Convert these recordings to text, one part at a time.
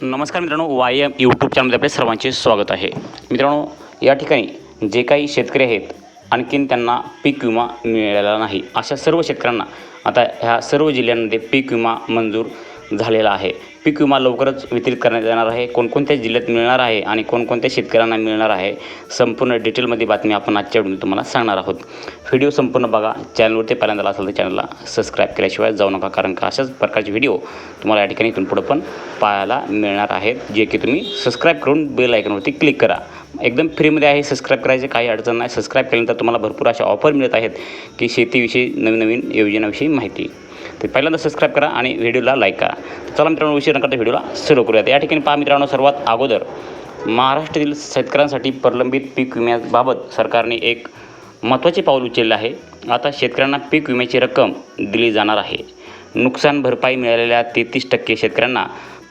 नमस्कार मित्रांनो Y M YouTube चॅनलमध्ये आपले सर्वांचे स्वागत आहे. मित्रांनो या ठिकाणी जे काही शेतकरी आहेत आणखीन त्यांना पीक विमा मिळालेला नाही. अशा सर्व शेतकऱ्यांना आता ह्या सर्व जिल्ह्यांमध्ये पीक विमा मंजूर झालेला आहे. पीक विमा लवकरच वितरित करण्यात येणार आहे. कोणकोणत्या जिल्ह्यात मिळणार आहे आणि कोणकोणत्या शेतकऱ्यांना मिळणार आहे संपूर्ण डिटेलमध्ये बातमी आपण आजच्या व्हिडिओ तुम्हाला सांगणार आहोत. व्हिडिओ संपूर्ण बघा. चॅनलवरती पहिल्यांदा असेल तर चॅनलला सबस्क्राईब केल्याशिवाय जाऊ नका कारण का अशाच प्रकारचे व्हिडिओ तुम्हाला या ठिकाणी इथून पुढं पण पाहायला मिळणार आहेत जे की तुम्ही सबस्क्राईब करून बेल आयकॉनवरती क्लिक करा. एकदम फ्रीमध्ये आहे सबस्क्राईब करायचे काही अडचण नाही. सबस्क्राईब केल्यानंतर तुम्हाला भरपूर अशा ऑफर मिळत आहेत की शेतीविषयी नवीन नवीन योजनाविषयी माहिती. ते पहिल्यांदा सबस्क्राईब करा आणि व्हिडिओला लाईक करा. चला मित्रांनो उशीर न करता व्हिडिओला सुरू करूयात. या ठिकाणी पहा मित्रांनो सर्वात अगोदर महाराष्ट्रातील शेतकऱ्यांसाठी प्रलंबित पीक विम्याबाबत सरकारने एक महत्त्वाचे पाऊल उचलले आहे. आता शेतकऱ्यांना पीक विम्याची रक्कम दिली जाणार आहे. नुकसान भरपाई मिळालेल्या तेहतीस टक्के शेतकऱ्यांना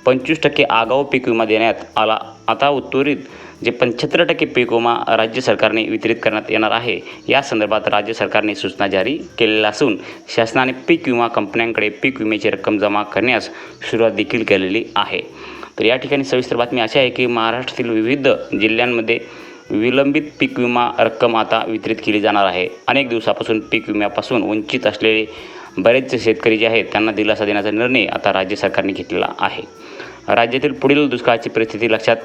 पंचवीस टक्के आगाऊ पीक विमा देण्यात आला. आता उत्तरीत जे पंच्याहत्तर टक्के पीक विमा राज्य सरकारने वितरित करण्यात येणार आहे या संदर्भात राज्य सरकारने सूचना जारी केलेल्या असून शासनाने पीक विमा कंपन्यांकडे पीक विम्याची रक्कम जमा करण्यास सुरुवात देखील केलेली आहे. तर या ठिकाणी सविस्तर बातमी अशी आहे की महाराष्ट्रातील विविध जिल्ह्यांमध्ये विलंबित पीक विमा रक्कम आता वितरित केली जाणार आहे. अनेक दिवसापासून पीक विम्यापासून वंचित असलेले बरेचसे शेतकरी जे आहेत त्यांना दिलासा देण्याचा निर्णय आता राज्य सरकारने घेतलेला आहे. राज्यातील पुढील दुष्काळाची परिस्थिती लक्षात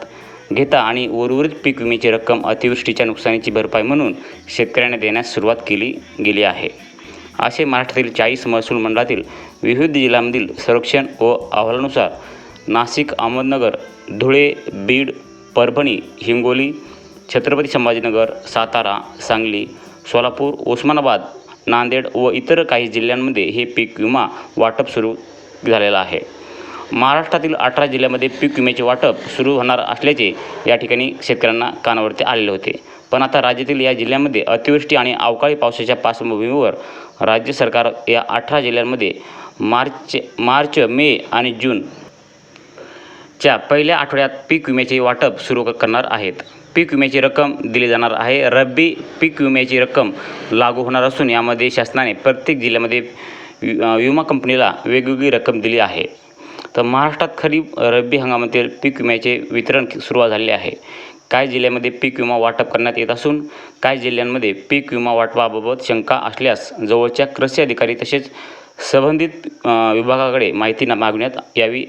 घेता आणि उर्वरित पीक विम्याची रक्कम अतिवृष्टीच्या नुकसानीची भरपाई म्हणून शेतकऱ्यांना देण्यास सुरुवात केली गेली आहे. असे महाराष्ट्रातील चाळीस महसूल मंडळातील विविध जिल्ह्यांमधील संरक्षण व अहवालानुसार नाशिक अहमदनगर धुळे बीड परभणी हिंगोली छत्रपती संभाजीनगर सातारा सांगली सोलापूर उस्मानाबाद नांदेड व इतर काही जिल्ह्यांमध्ये हे पीक विमा वाटप सुरू झालेलं आहे. महाराष्ट्रातील अठरा जिल्ह्यामध्ये पीक विम्याचे वाटप सुरू होणार असल्याचे या ठिकाणी शेतकऱ्यांना कानावरती आलेले होते. पण आता राज्यातील या जिल्ह्यांमध्ये अतिवृष्टी आणि अवकाळी पावसाच्या पार्श्वभूमीवर राज्य सरकार या अठरा जिल्ह्यांमध्ये मार्च मार्च मे आणि जून च्या पहिल्या आठवड्यात पीक विम्याचे वाटप सुरू करणार आहेत. पीक विम्याची रक्कम दिली जाणार आहे. रब्बी पीक विम्याची रक्कम लागू होणार असून यामध्ये शासनाने प्रत्येक जिल्ह्यामध्ये वि- विमा कंपनीला वेगवेगळी रक्कम दिली आहे. तर महाराष्ट्रात खरीप रब्बी हंगामातील पीक विम्याचे वितरण सुरुवात झालेले आहे. काही जिल्ह्यामध्ये पीक विमा वाटप करण्यात येत असून काही जिल्ह्यांमध्ये पीक विमा वाटपाबाबत शंका असल्यास जवळच्या कृषी अधिकारी तसेच संबंधित विभागाकडे माहिती मागण्यात यावी.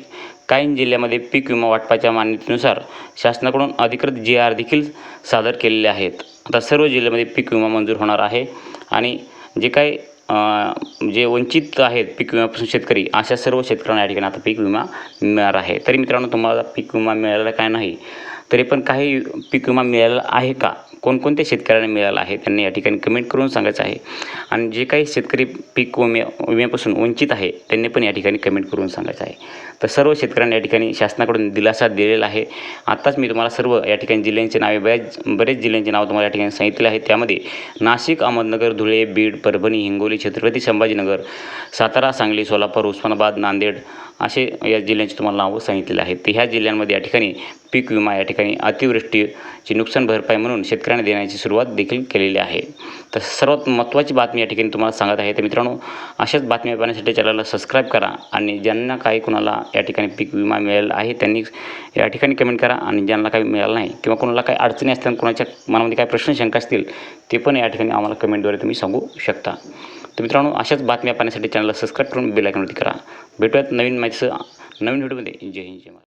काही जिल्ह्यामध्ये पीक विमा वाटपाच्या मान्यतेनुसार शासनाकडून अधिकृत जी आर देखील सादर केलेले आहेत. आता सर्व जिल्ह्यामध्ये पीक विमा मंजूर होणार आहे आणि जे काही जे वंचित आहेत पीक विम्यापासून शेतकरी अशा सर्व शेतकऱ्यांना या ठिकाणी आता पीक विमा मिळणार आहे. तरी मित्रांनो तुम्हाला पीक विमा मिळाला काय नाही तरी पण काही पीक विमा मिळालेला आहे का? कोणकोणत्या शेतकऱ्यांना मिळाला आहे? त्यांनी या ठिकाणी कमेंट करून सांगायचं आहे. आणि जे काही शेतकरी पीक विम्या विम्यापासून वंचित आहे त्यांनी पण या ठिकाणी कमेंट करून सांगायचं आहे. तर सर्व शेतकऱ्यांना या ठिकाणी शासनाकडून दिलासा दिलेला आहे. आत्ताच मी तुम्हाला सर्व या ठिकाणी जिल्ह्यांची नावे बऱ्याच बरेच जिल्ह्यांची नावं तुम्हाला या ठिकाणी सांगितले आहे त्यामध्ये नाशिक अहमदनगर धुळे बीड परभणी हिंगोली छत्रपती संभाजीनगर सातारा सांगली सोलापूर उस्मानाबाद नांदेड असे या जिल्ह्यांची तुम्हाला नावं सांगितलेली आहेत. तर ह्या जिल्ह्यांमध्ये या ठिकाणी पीक विमा या ठिकाणी अतिवृष्टीची नुकसान भरपाई म्हणून शेतकऱ्यांना देण्याची सुरुवात देखील केलेली आहे. तर सर्वात महत्त्वाची बातमी या ठिकाणी तुम्हाला सांगत आहे. तर मित्रांनो अशाच बातम्या पाहण्यासाठी चॅनलला सबस्क्राईब करा आणि ज्यांना काही कुणाला या ठिकाणी पीक विमा मिळालेला आहे त्यांनी या ठिकाणी कमेंट करा आणि ज्यांना काही मिळालं नाही किंवा कोणाला काही अडचणी असतील कोणाच्या मनामध्ये काही प्रश्न शंका असतील ते पण या ठिकाणी आम्हाला कमेंटद्वारे तुम्ही सांगू शकता. तर मित्रांनो अशाच बातम्या पाहण्यासाठी चॅनलला सबस्क्राईब करून बेलायकनवरती करा. भेटूयात नवीन माहितीचं नवीन व्हिडिओमध्ये. जय हिंद जय महाराज